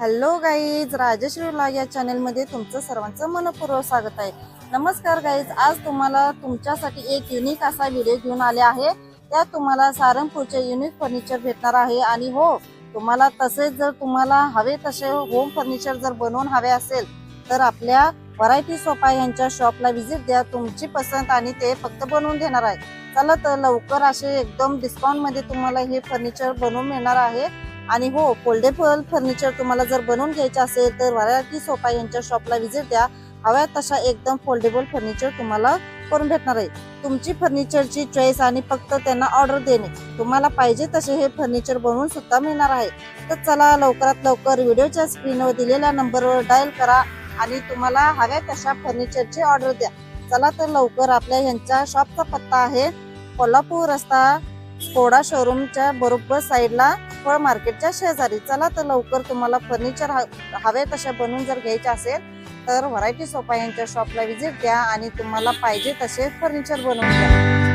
Hello guys Rajshri vlog या चॅनलमध्ये तुमचं सर्वांचं मनपूर्वक स्वागत आहे. नमस्कार गाईज आज तुम्हाला तुमच्यासाठी एक युनिक असा व्हिडिओ घेऊन आले आहे. त्यात तुम्हाला सारंगपूरचे युनिक फर्निचर भेटणार आहे आणि हो तुम्हाला तसेच जर तुम्हाला हवे तसे होम फर्निचर जर बनवून हवे असेल तर आपल्या व्हरायटी सोफा यांच्या शॉपला व्हिजिट द्या. तुमची पसंत आणि ते फक्त बनवून देणार आहे. चला तर लवकर असे एकदम डिस्काउंटमध्ये तुम्हाला हे फर्निचर बनवून मिळणार आहे. आणि हो फोल्डेबल फर्निचर तुम्हाला जर बनवून घ्यायचे असेल तर व्हरायटी सोफा यांच्या शॉपला व्हिजिट द्या. हव्या तशा एकदम फोल्डेबल फर्निचर तुम्हाला करून भेटणार आहे. तुमची फर्निचरची चॉईस आणि फक्त त्यांना ऑर्डर देणे. तुम्हाला पाहिजे तसे हे फर्निचर बनवून सुद्धा मिळणार आहे. तर चला लवकरात लवकर व्हिडिओच्या स्क्रीनवर दिलेल्या नंबरवर डायल करा आणि तुम्हाला हव्या तशा फर्निचरची ऑर्डर द्या. चला तर लवकर आपल्या यांच्या शॉपचा पत्ता आहे कोल्हापूर रस्ता स्कोडा शोरूमच्या बरोबर साईडला फळ मार्केटच्या शेजारी. चला तर लवकर तुम्हाला फर्निचर हवे तसे बनवून जर घ्यायचे असेल तर व्हरायटी सोपा यांच्या शॉपला व्हिजिट द्या आणि तुम्हाला पाहिजे तसे फर्निचर बनवून द्या.